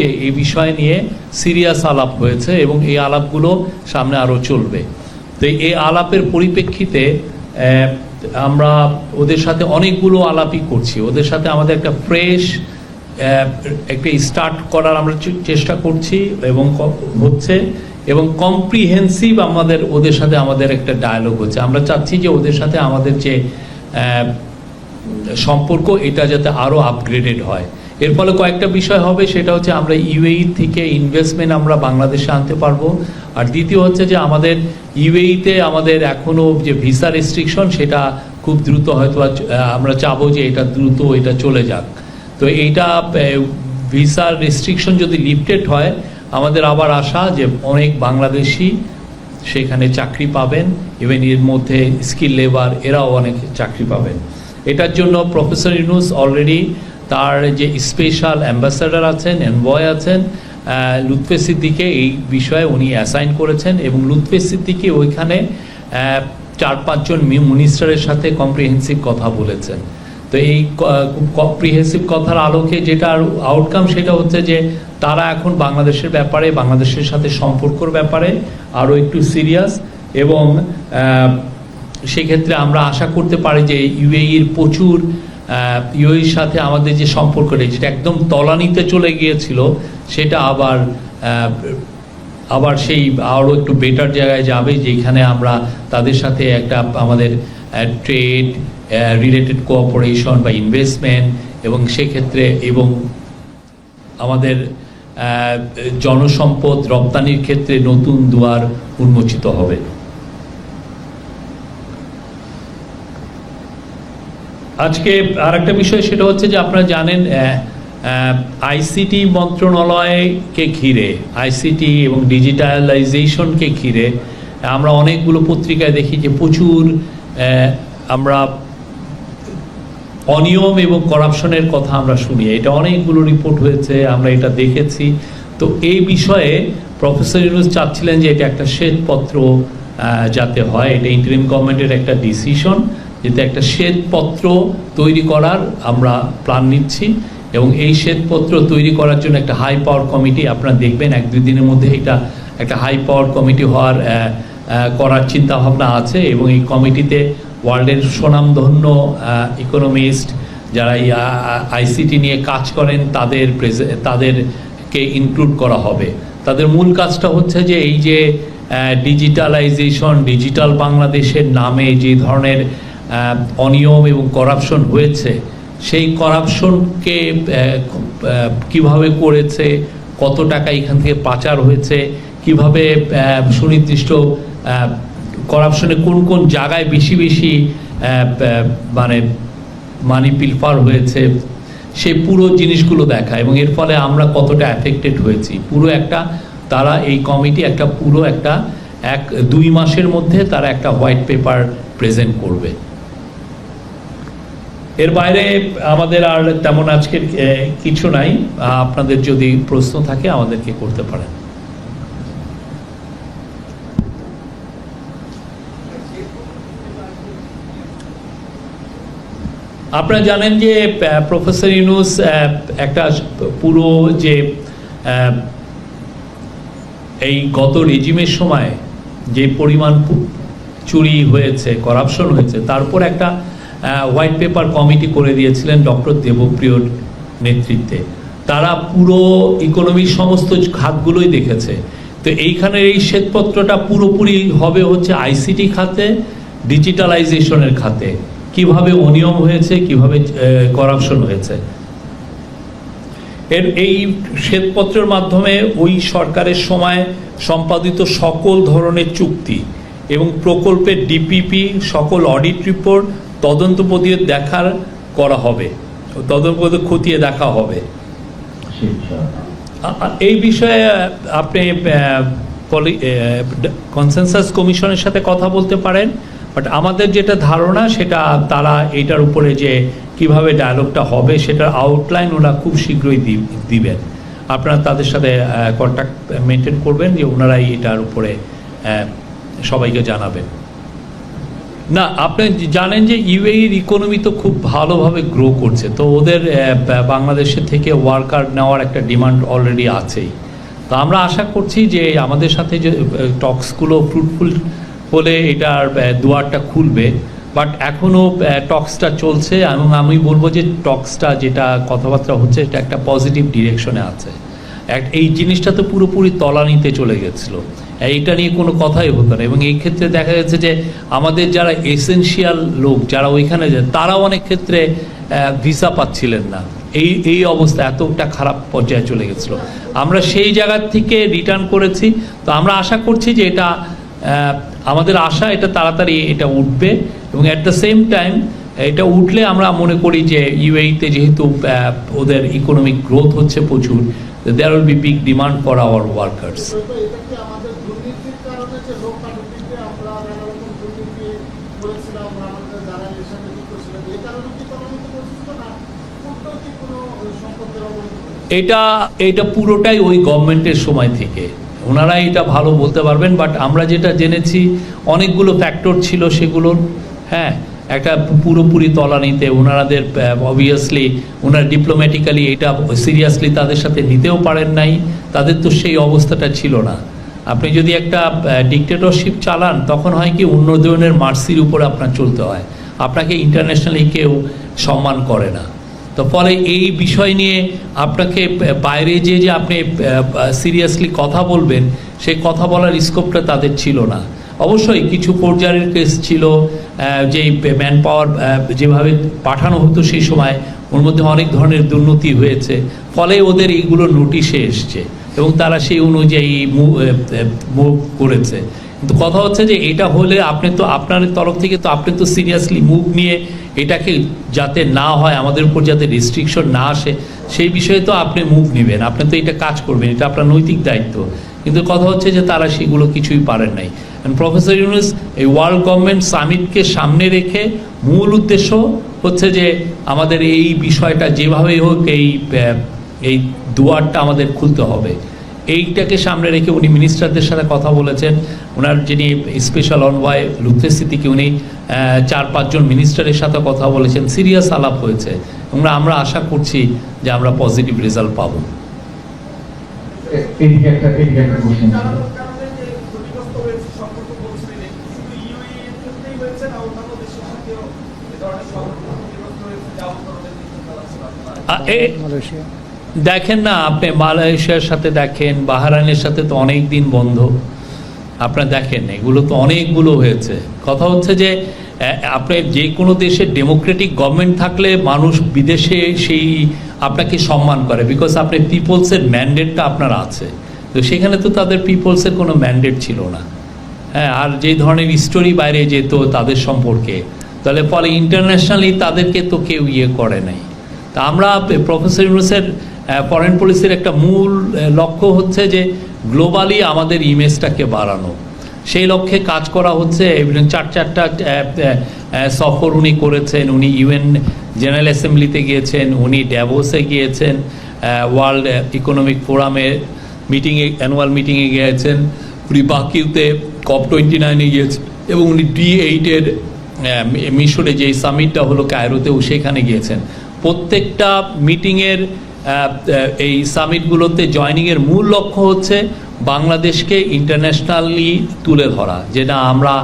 যে এই বিষয় নিয়ে সিরিয়াস আলাপ হয়েছে এবং এই আলাপগুলো সামনে আরও চলবে। তো এই আলাপের পরিপ্রেক্ষিতে আমরা ওদের সাথে অনেকগুলো আলাপই করছি। ওদের সাথে আমাদের একটা ফ্রেশ একটা স্টার্ট করার আমরা চেষ্টা করছি এবং হচ্ছে এবং কম্প্রিহেন্সিভ আমাদের, ওদের সাথে আমাদের একটা ডায়ালগ হচ্ছে। আমরা চাচ্ছি যে ওদের সাথে আমাদের যে সম্পর্ক, এটা যাতে আরও আপগ্রেডেড হয়। এর ফলে কয়েকটা বিষয় হবে, সেটা হচ্ছে আমরা ইউএই থেকে ইনভেস্টমেন্ট আমরা বাংলাদেশে আনতে পারব। আর দ্বিতীয় হচ্ছে যে আমাদের ইউএইতে আমাদের এখনও যে ভিসা রেস্ট্রিকশন সেটা খুব দ্রুত হয়তো আমরা চাবো যে এটা দ্রুত এটা চলে যাক। তো এইটা ভিসা রেস্ট্রিকশন যদি লিফটেড হয়, আমাদের আবার আশা যে অনেক বাংলাদেশি সেখানে চাকরি পাবেন ইভেন এর মধ্যে স্কিল লেবার এরাও অনেক চাকরি পাবেন। এটার জন্য প্রফেসর ইউনুস অলরেডি তার যে স্পেশাল অ্যাম্বাসাডার আছেন এনবয় আছেন লুৎফে সিদ্দিকে এই বিষয়ে উনি অ্যাসাইন করেছেন এবং লুৎফে সিদ্দিকি ওইখানে চার পাঁচজন মিনিস্টারের সাথে কম্প্রিহেন্সিভ কথা বলেছেন। তো এই কম্প্রিহেন্সিভ কথার আলোকে যেটা আউটকাম সেটা হচ্ছে যে তারা এখন বাংলাদেশের ব্যাপারে, বাংলাদেশের সাথে সম্পর্কর ব্যাপারে আরও একটু সিরিয়াস এবং সেক্ষেত্রে আমরা আশা করতে পারি যে ইউএইর প্রচুর ইউএইর সাথে আমাদের যে সম্পর্কটা, যেটা একদম তলানিতে চলে গিয়েছিল, সেটা আবার আবার সেই আরও একটু বেটার জায়গায় যাবে, যেখানে আমরা তাদের সাথে একটা আমাদের ট্রেড রিলেটেড কোঅপারেশন বা ইনভেস্টমেন্ট এবং সেক্ষেত্রে এবং আমাদের জনসম্পদ রপ্তানির ক্ষেত্রে নতুন দুয়ার উন্মোচিত হবে। আজকে আর একটা বিষয়, সেটা হচ্ছে যে আপনারা জানেন আইসিটি মন্ত্রণালয়কে ঘিরে আইসিটি এবং ডিজিটালাইজেশনকে ঘিরে, আমরা অনেকগুলো পত্রিকায় দেখি যে প্রচুর আমরা অনিয়ম এবং করাপশনের কথা আমরা শুনি। এটা অনেকগুলো রিপোর্ট হয়েছে, আমরা এটা দেখেছি। তো এই বিষয়ে প্রফেসর ইউনুস চাচ্ছিলেন যে এটা একটা শ্বেতপত্র যাতে হয়, এটা ইন্টারিম গভর্নমেন্টের একটা ডিসিশন যাতে একটা শ্বেতপত্র তৈরি করার আমরা প্ল্যান নিচ্ছি এবং এই শ্বেতপত্র তৈরি করার জন্য একটা হাই পাওয়ার কমিটি আপনারা দেখবেন এক দুই দিনের মধ্যে এটা একটা হাই পাওয়ার কমিটি হওয়ার করার চিন্তা ভাবনা আছে এবং এই কমিটিতে ওয়ার্ল্ডের সুনামধন্য ইকোনমিস্ট যারা এই আইসিটি নিয়ে কাজ করেন, তাদের তাদেরকে ইনক্লুড করা হবে। তাদের মূল কাজটা হচ্ছে যে এই যে ডিজিটালাইজেশন ডিজিটাল বাংলাদেশের নামে যে ধরনের অনিয়ম এবং করাপশন হয়েছে। সেই করাপশনকে কীভাবে করেছে, কত টাকা এখান থেকে পাচার হয়েছে, কীভাবে সুনির্দিষ্ট করাপশনে কোন কোন জায়গায় বেশি বেশি মানে মানি পিলফার হয়েছে, সে পুরো জিনিসগুলো দেখা এবং এর ফলে আমরা কতটা অ্যাফেক্টেড হয়েছি। পুরো একটা, তারা এই কমিটি একটা পুরো একটা, এক, দুই মাসের মধ্যে তারা একটা হোয়াইট পেপার প্রেজেন্ট করবে। এর বাইরে আমাদের আর তেমন আজকের কিছু নাই। আপনাদের যদি প্রশ্ন থাকে, আমাদেরকে করতে পারেন। আপনারা জানেন যে প্রফেসর ইউনুস একটা পুরো যে এই গত রেজিমের সময় যে পরিমাণ চুরি হয়েছে, করাপশন হয়েছে, তারপর একটা হোয়াইট পেপার কমিটি করে দিয়েছিলেন ডক্টর দেবপ্রিয়র নেতৃত্বে। তারা পুরো ইকোনমির সমস্ত খাতগুলোই দেখেছে। তো এইখানের এই শ্বেতপত্রটা পুরোপুরি হবে হচ্ছে আইসিটি খাতে ডিজিটালাইজেশনের খাতে। কীভাবে অনিয়ম হয়েছে, কীভাবে করাপশন হয়েছে। এর এই শ্বেতপত্রের মাধ্যমে ওই সরকারের সময় সম্পাদিত সকল ধরনের চুক্তি এবং প্রকল্পের ডিপিপি সকল অডিট রিপোর্ট তদন্ত পদিয়ে দেখার করা হবে। তদন্ত খতিয়ে দেখা হবে। আ- আ- এই বিষয়ে আপনি কনসেনসাস কমিশনের সাথে কথা বলতে পারেন বাট আমাদের যেটা ধারণা সেটা তারা এটার উপরে যে কীভাবে ডায়ালগটা হবে সেটার আউটলাইন ওরা খুব শীঘ্রই দিবেন। আপনারা তাদের সাথে কন্ট্যাক্ট মেনটেন করবেন যে ওনারাই এটার উপরে সবাইকে জানাবেন। না আপনি জানেন যে ইউএইর ইকোনমি তো খুব ভালোভাবে গ্রো করছে তো ওদের আহ, বা- বাংলাদেশের থেকে ওয়ার্কার নেওয়ার একটা ডিমান্ড অলরেডি আছেই। তো আমরা আশা করছি যে আমাদের সাথে যে টক্সগুলো ফ্রুটফুল হলে এটার দুয়ারটা খুলবে। বাট এখনও টক্সটা চলছে এবং আমি বলব যে টক্সটা যেটা কথাবার্তা হচ্ছে এটা একটা পজিটিভ ডিরেকশনে আছে। এই জিনিসটা তো পুরোপুরি তলানিতে চলে গেছিল। এইটা নিয়ে কোনো কথাই হতো না। এবং এই ক্ষেত্রে দেখা যাচ্ছে যে আমাদের যারা এসেনশিয়াল লোক যারা ওইখানে যায় তারাও অনেক ক্ষেত্রে ভিসা পাচ্ছিলেন না। এই এই অবস্থা এতটা খারাপ পর্যায়ে চলে গেছিল। আমরা সেই জায়গার থেকে রিটার্ন করেছি। তো আমরা আশা করছি যে এটা আমাদের আশা এটা তাড়াতাড়ি এটা উঠবে। এবং অ্যাট দ্য সেম টাইম এটা উঠলে আমরা মনে করি যে ইউএইতে যেহেতু আহ, ওদের ইকোনমিক গ্রোথ হচ্ছে প্রচুর কি তদন্ত করছিল না কূটনৈতিক কোনো সম্পর্কের অবনতি এটা এটা পুরোটাই ওই গভর্নমেন্টের সময় থেকে। ওনারা এটা ভালো বলতে পারবেন বাট আমরা যেটা জেনেছি, অনেকগুলো ফ্যাক্টর ছিল সেগুলোর হ্যাঁ একটা পুরোপুরি তলানিতে ওনারাদের অবভিয়াসলি ওনারা ডিপ্লোম্যাটিক্যালি এটা সিরিয়াসলি তাদের সাথে নিতেও পারেন নাই। তাদের তো সেই অবস্থাটা ছিল না। আপনি যদি একটা ডিকটেটরশিপ চালান, তখন হয় কি অন্য ধরনের মার্সির উপরে আপনার চলতে হয়। আপনাকে ইন্টারন্যাশনালি কেউ সম্মান করে না। তো ফলে এই বিষয় নিয়ে আপনাকে বাইরে যে যে আপনি সিরিয়াসলি কথা বলবেন, সেই কথা বলার স্কোপটা তাদের ছিল না। অবশ্যই কিছু পর্যায়ের কেস ছিল যে ম্যান পাওয়ার যেভাবে পাঠানো হতো সেই সময়, ওর মধ্যে অনেক ধরনের দুর্নীতি হয়েছে। ফলে ওদের এইগুলো নোটিশে এসছে এবং তারা সেই অনুযায়ী মুভ করেছে। কিন্তু কথা হচ্ছে যে এটা হলে আপনি তো, আপনার তরফ থেকে তো আপনি তো সিরিয়াসলি মুভ নিয়ে এটাকে যাতে না হয়, আমাদের উপর যাতে রেস্ট্রিকশন না আসে, সেই বিষয়ে তো আপনি মুভ নেবেন। আপনি তো এটা কাজ করবেন, এটা আপনার নৈতিক দায়িত্ব। কিন্তু কথা হচ্ছে যে তারা সেগুলো কিছুই পারেন নাই। প্রফেসর ইউনুস এই ওয়ার্ল্ড গভর্নমেন্ট সামিটকে সামনে রেখে মূল উদ্দেশ্য হচ্ছে যে আমাদের এই বিষয়টা যেভাবেই হোক এই এই দুয়ারটা আমাদের খুলতে হবে। এইটাকে সামনে রেখে উনি মিনিস্টারদের সাথে কথা বলেছেন। ওনার যিনি স্পেশাল অনভয় লুপ্তেস্থিতিকে উনি আহ, চার পাঁচজন মিনিস্টারের সাথে কথা বলেছেন। সিরিয়াস আলাপ হয়েছে। এবং আমরা আশা করছি যে আমরা পজিটিভ রেজাল্ট পাবো এ- এদিকে একটা এদিকে একটা কোশ্চেন কারণ কারণে যে ক্ষতিগ্রস্ত হয়েছে সম্পর্ক বলছিলেন শুধু ইউএই এর ক্ষেত্রেই হয়েছে না অন্যান্য দেশের সাথেও এ ধরনের সম্পর্ক ক্ষতিগ্রস্ত হয়েছে যা ধরনের নিষেধ চালাচ্ছিল আপনারা আ, এ- দেখেন না আপনি মালয়েশিয়ার সাথে দেখেন বাহারাইনের সাথে তো অনেক দিন বন্ধ। আপনারা দেখেন এগুলো তো অনেকগুলো হয়েছে। কথা হচ্ছে যে আপনি যে কোনো দেশের ডেমোক্রেটিক গভর্নমেন্ট থাকলে মানুষ বিদেশে সেই আপনাকে সম্মান করে বিকজ আপনি পিপলসের ম্যান্ডেটটা আপনার আছে। তো সেখানে তো তাদের পিপলসের কোনো ম্যান্ডেট ছিল না। হ্যাঁ আর যে ধরনের স্টোরি বাইরে যেত তাদের সম্পর্কে। তাহলে ফলে ইন্টারন্যাশনালি তাদেরকে তো কেউ ইয়ে করে নাই। তা আমরা প্রফেসর ইউনুসের ফরেন পলিসির একটা মূল লক্ষ্য হচ্ছে যে গ্লোবালি আমাদের ইমেজটাকে বাড়ানো। সেই লক্ষ্যে কাজ করা হচ্ছে চার চারটা সফর উনি করেছেন, উনি ইউএন জেনারেল অ্যাসেম্বলিতে গিয়েছেন, উনি ড্যাভোসে গিয়েছেন ওয়ার্ল্ড ইকোনমিক ফোরামে মিটিংয়ে অ্যানুয়াল মিটিংয়ে গিয়েছেন, উনি বাকিউতে কপ টোয়েন্টি নাইনে গিয়েছেন, এবং উনি ডি এইটের মিশরে যে সামিটটা হলো কায়রোতেও সেখানে গিয়েছেন। প্রত্যেকটা মিটিংয়ের এই সামিটগুলোতে জয়নিংয়ের মূল লক্ষ্য হচ্ছে বাংলাদেশকে ইন্টারন্যাশনালি তুলে ধরা, যেটা আমরা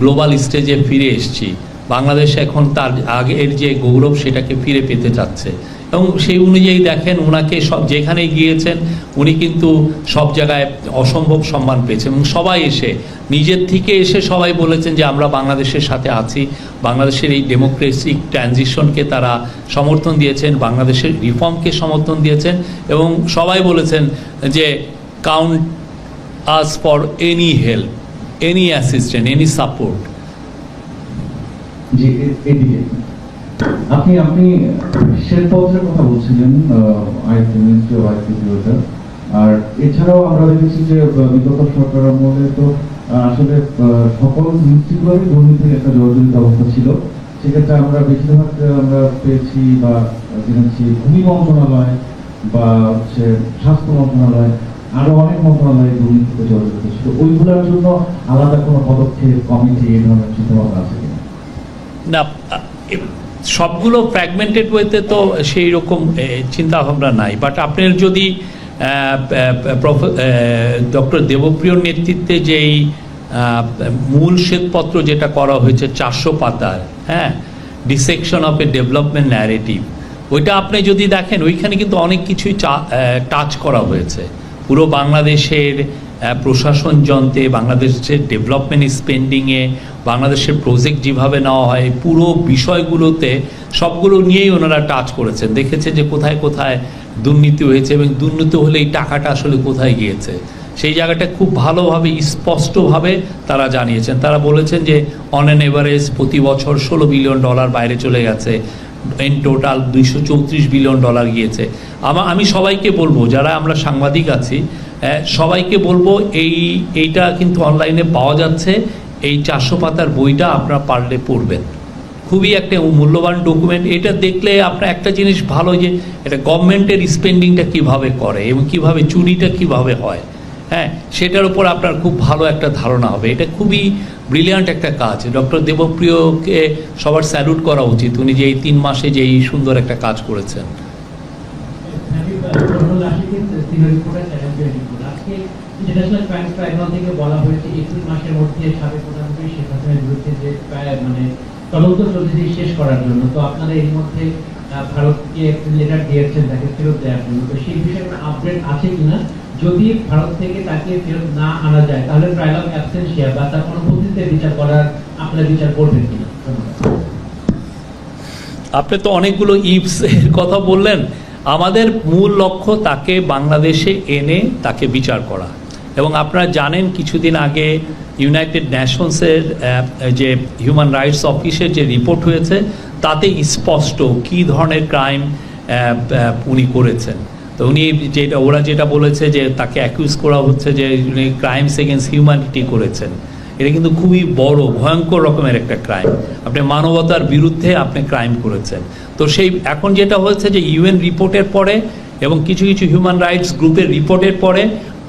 গ্লোবাল স্টেজে ফিরে এসছি। বাংলাদেশ এখন তার আগের যে গৌরব, সেটাকে ফিরে পেতে চাচ্ছে। এবং সেই অনুযায়ী দেখেন ওনাকে সব যেখানে গিয়েছেন, উনি কিন্তু সব জায়গায় অসম্ভব সম্মান পেয়েছেন এবং সবাই এসে, নিজের থেকে এসে সবাই বলেছেন যে আমরা বাংলাদেশের সাথে আছি, বাংলাদেশের এই ডেমোক্রেসিক ট্রানজিশনকে তারা সমর্থন দিয়েছেন, বাংলাদেশের রিফর্মকে সমর্থন দিয়েছেন এবং সবাই বলেছেন যে count us for any help any assistant any support আপনি আপনি শ্বেতপত্রের কথা বলছিলেন আইটি মিনিস্ট্রি অফ আইটি আর এছাড়াও আমরা দেখেছি যে বিগত সরকার আমলে তো আসলে সকল মিনিস্ট্রিগুলোরই দুর্নীতির একটা জর্জরিত অবস্থা ছিল। সেক্ষেত্রে আমরা বেশিরভাগ আমরা পেয়েছি বা জেনেছি ভূমি মন্ত্রণালয় বা হচ্ছে স্বাস্থ্য মন্ত্রণালয়, আরও অনেক মন্ত্রণালয় দুর্নীতিতে জর্জরিত ছিল। ওইগুলোর জন্য আলাদা কোনো পদক্ষেপ, কমিটি এই ধরনের চিন্তাভাবনা আছে কিনা? না সবগুলো ফ্র্যাগমেন্টেড ওয়েতে তো সেই রকম চিন্তা ভাবনা নাই। বাট আপনার যদি ডক্টর দেবপ্রিয় নেতৃত্বে যেই মূল শ্বেতপত্র যেটা করা হয়েছে চারশো পাতার হ্যাঁ dissection of a development narrative ওইটা আপনি যদি দেখেন, ওইখানে কিন্তু অনেক কিছুই টাচ করা হয়েছে। পুরো বাংলাদেশের প্রশাসন যন্ত্রে বাংলাদেশের ডেভেলপমেন্ট স্পেন্ডিংয়ে বাংলাদেশের প্রজেক্ট যেভাবে নেওয়া হয়, পুরো বিষয়গুলোতে সবগুলো নিয়েই ওনারা টাচ করেছেন। দেখেছে যে কোথায় কোথায় দুর্নীতি হয়েছে এবং দুর্নীতি হলে এই টাকাটা আসলে কোথায় গিয়েছে। সেই জায়গাটা খুব ভালোভাবে, স্পষ্টভাবে তারা জানিয়েছেন। তারা বলেছেন যে অন অ্যান এভারেজ প্রতি বছর ষোলো বিলিয়ন ডলার বাইরে চলে গেছে। ইন টোটাল দুইশো চৌত্রিশ বিলিয়ন ডলার গিয়েছে। আমা, আমি সবাইকে বলব, যারা আমরা সাংবাদিক আছি সবাইকে বলব এই, এইটা কিন্তু অনলাইনে পাওয়া যাচ্ছে। এই চারশো পাতার বইটা আপনারা পারলে পড়বেন। খুবই একটা মূল্যবান ডকুমেন্ট এটা দেখলে আপনার একটা জিনিস ভালো যে, এটা গভর্নমেন্টের স্পেন্ডিংটা কীভাবে করে এবং কীভাবে চুরিটা কীভাবে হয়। হ্যাঁ সেটার উপর আপনার খুব ভালো একটা ধারণা হবে। এটা খুবই ব্রিলিয়ান্ট একটা কাজ। ডক্টর দেবপ্রিয়কে সবার স্যালুট করা উচিত। উনি যে এই তিন মাসে যে এই সুন্দর একটা কাজ করেছেন। ইন্টারন্যাশনাল ক্রাইম ট্রাইব্যুনাল থেকে বলা হয়েছে, এপ্রিল মাসের মধ্যে সাবেক প্রধানমন্ত্রী শেখ হাসিনার বিরুদ্ধে যে মানে তদন্ত চলছে শেষ করার জন্য। তো আপনারা এর মধ্যে ভারতকে লেটার দিয়েছেন, তাকে ফেরত দেওয়ার জন্য। তো সেই বিষয়ে কোনো আপডেট আছে কিনা? যদি ভারত থেকে তাকে ফেরত না আনা যায়, তাহলে ট্রায়াল অফ অ্যাবসেন্সিয়া বা তার অনুপস্থিতিতে বিচার করার আপনারা বিচার করবেন কিনা? আপনি তো অনেকগুলো ইপস এর কথা বললেন। আমাদের মূল লক্ষ্য তাকে বাংলাদেশে এনে তাকে বিচার করা। এবং আপনারা জানেন কিছুদিন আগে ইউনাইটেড নেশনসের যে হিউম্যান রাইটস অফিসের যে রিপোর্ট হয়েছে, তাতে স্পষ্ট কী ধরনের ক্রাইম উনি করেছেন। তো উনি যেটা, ওরা যেটা বলেছে যে তাকে অ্যাকিউজ করা হচ্ছে যে উনি ক্রাইমস এগেন্স্ট হিউম্যানিটি করেছেন। এটা কিন্তু খুবই বড়, ভয়ঙ্কর রকমের একটা ক্রাইম আপনি মানবতার বিরুদ্ধে আপনি ক্রাইম করেছেন। তো সেই, এখন যেটা হয়েছে যে ইউএন রিপোর্টের পরে এবং কিছু কিছু হিউম্যান রাইটস গ্রুপের রিপোর্টের পরে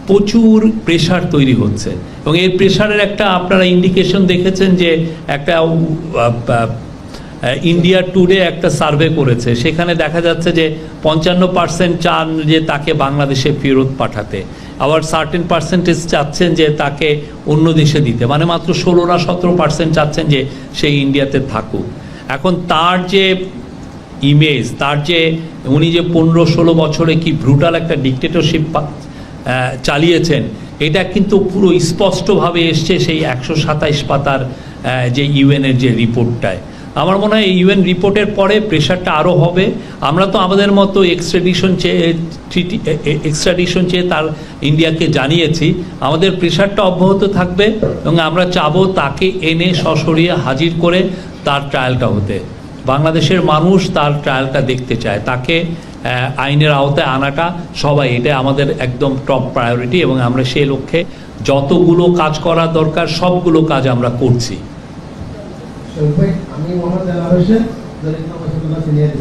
প্রচুর প্রেশার তৈরি হচ্ছে। এবং এই প্রেশারের একটা আপনারা ইন্ডিকেশন দেখেছেন যে একটা ইন্ডিয়া টুডে একটা সার্ভে করেছে। সেখানে দেখা যাচ্ছে যে পঞ্চান্ন পার্সেন্ট চান যে তাকে বাংলাদেশে ফেরত পাঠাতে। আবার সার্টেন পার্সেন্টেজ চাচ্ছেন যে তাকে অন্য দেশে দিতে। মানে মাত্র ষোলো না সতেরো পার্সেন্ট চাচ্ছেন যে সেই ইন্ডিয়াতে থাকুক। এখন তার যে ইমেজ তার যে উনি যে পনেরো ষোলো বছরে কি ব্রুটাল একটা ডিকটেটরশিপ চালিয়েছেন। এটা কিন্তু পুরো স্পষ্টভাবে এসছে সেই একশো সাতাইশ পাতার যে ইউএনের যে রিপোর্টটায়। আমার মনে হয় ইউএন রিপোর্টের পরে প্রেশারটা আরও হবে। আমরা তো আমাদের মতো এক্সট্রাডিশন চেয়ে ট্রিটি এক্সট্রাডিশন চেয়ে তার ইন্ডিয়াকে জানিয়েছি। আমাদের প্রেশারটা অব্যাহত থাকবে এবং আমরা চাবো তাকে এনে সশরীরে হাজির করে তার ট্রায়ালটা হতে। বাংলাদেশের মানুষ তার ট্রায়ালটা দেখতে চায়। তাকে আইনের আওতায় আনাটা সবাই এটা আমাদের একদম টপ প্রায়োরিটি এবং আমরা সেই লক্ষ্যে যতগুলো কাজ করা দরকার সবগুলো কাজ আমরা করছি। শরীফ আমি Mohammad Hossain senior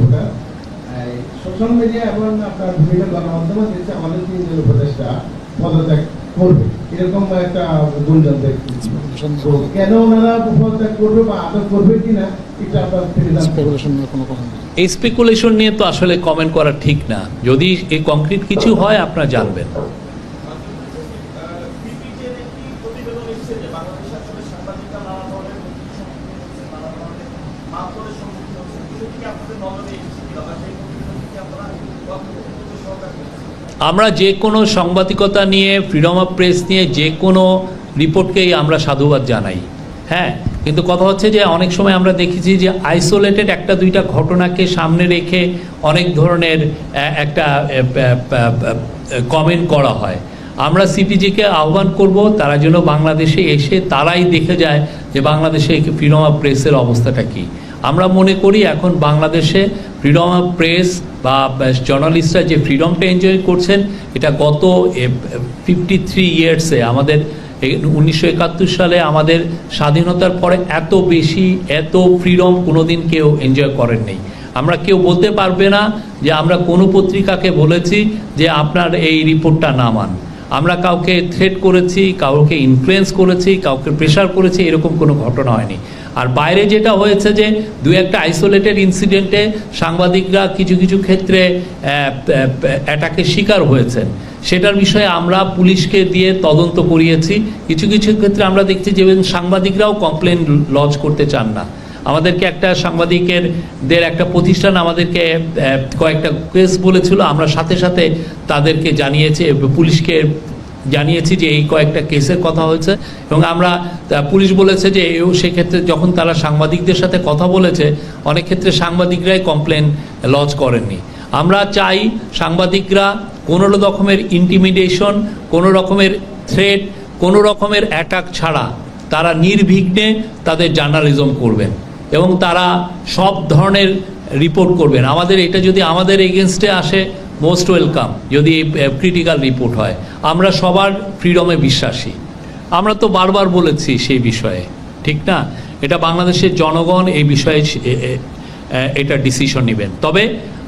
social media এবং আপনার বিভিন্ন গণমাধ্যমে দেখছে আমাদের তিনজন উপদেষ্টা পদত্যাগ করবে। এরকম একটা গুঞ্জন কেন ওনারা পদত্যাগ করবে বা আদৌ করবে কিনা এটা আপনার কোনো এই স্পেকুলেশন নিয়ে তো আসলে কমেন্ট করা ঠিক না। যদি এই কংক্রিট কিছু হয়, আপনারা জানবেন? আমরা যে কোনো সাংবাদিকতা নিয়ে ফ্রিডম অফ প্রেস নিয়ে যে কোনো রিপোর্টকেই আমরা সাধুবাদ জানাই। হ্যাঁ? কিন্তু কথা হচ্ছে যে অনেক সময় আমরা দেখেছি যে আইসোলেটেড একটা দুইটা ঘটনাকে সামনে রেখে অনেক ধরনের একটা কমেন্ট করা হয়। আমরা সিপিজিকে আহ্বান করব তারা যেন বাংলাদেশে এসে তারাই দেখে যায় যে বাংলাদেশে ফ্রিডম অফ প্রেসের অবস্থাটা কী। আমরা মনে করি এখন বাংলাদেশে ফ্রিডম অফ প্রেস বা জার্নালিস্টরা যে ফ্রিডমটা এনজয় করছেন, এটা গত ফিফটি থ্রি ইয়ার্সে আমাদের উনিশশো একাত্তর সালে আমাদের স্বাধীনতার পরে এত বেশি, এত ফ্রিডম কোনোদিন কেউ এনজয় করেন নেই আমরা কেউ বলতে পারবে না যে আমরা কোনো পত্রিকাকে বলেছি যে আপনার এই রিপোর্টটা না মান। আমরা কাউকে থ্রেট করেছি, কাউকে ইনফ্লুয়েন্স করেছি, কাউকে প্রেশার করেছি, এরকম কোনো ঘটনা হয়নি। আর বাইরে যেটা হয়েছে যে দু একটা আইসোলেটেড ইনসিডেন্টে সাংবাদিকরা কিছু কিছু ক্ষেত্রে অ্যাটাকের শিকার হয়েছেন। সেটার বিষয়ে আমরা পুলিশকে দিয়ে তদন্ত করিয়েছি। কিছু কিছু ক্ষেত্রে আমরা দেখছি যে সাংবাদিকরাও কমপ্লেন লজ করতে চান না। আমাদেরকে একটা সাংবাদিকের দের একটা প্রতিষ্ঠান আমাদেরকে কয়েকটা কেস বলেছিল, আমরা সাথে সাথে তাদেরকে জানিয়েছি পুলিশকে জানিয়েছি যে এই কয়েকটা কেসের কথা হয়েছে এবং আমরা পুলিশ বলেছে যে এও সেক্ষেত্রে যখন তারা সাংবাদিকদের সাথে কথা বলেছে, অনেক ক্ষেত্রে সাংবাদিকরাই কমপ্লেন লজ করেননি। আমরা চাই সাংবাদিকরা কোনো রকমের ইন্টিমিডেশন কোনো রকমের থ্রেট কোনো রকমের অ্যাটাক ছাড়া তারা নির্বিঘ্নে তাদের জার্নালিজম করবেন এবং তারা সব ধরনের রিপোর্ট করবেন। আমাদের এটা যদি আমাদের এগেনস্টে আসে মোস্ট ওয়েলকাম, যদি ক্রিটিক্যাল রিপোর্ট হয়। আমরা সবার ফ্রিডমে বিশ্বাসী। আমরা তো বারবার বলেছি সেই বিষয়ে, ঠিক না? এটা বাংলাদেশের জনগণ এই বিষয়ে এটা ডিসিশন নেবেন। তবে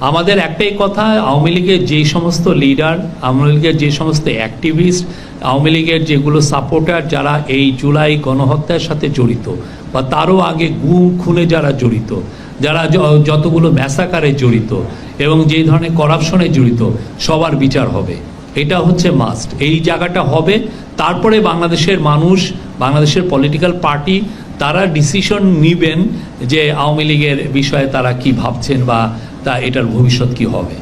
আমাদের একটাই কথা, আওয়ামী লীগের যেই সমস্ত লিডার আওয়ামী লীগের যে সমস্ত অ্যাক্টিভিস্ট আওয়ামী লীগের যেগুলো সাপোর্টার যারা এই জুলাই গণহত্যার সাথে জড়িত, বা তারও আগে গুম, খুনে যারা জড়িত, যারা যতগুলো ম্যাসাকারে জড়িত এবং যে ধরনের করাপশনে জড়িত, সবার বিচার হবে। এটা হচ্ছে মাস্ট এই জায়গাটা হবে। তারপরে বাংলাদেশের মানুষ, বাংলাদেশের পলিটিক্যাল পার্টি তারা ডিসিশন নেবেন যে আওয়ামী লীগের বিষয়ে তারা কি ভাবছেন বা তা এটার ভবিষ্যৎ কি হবে।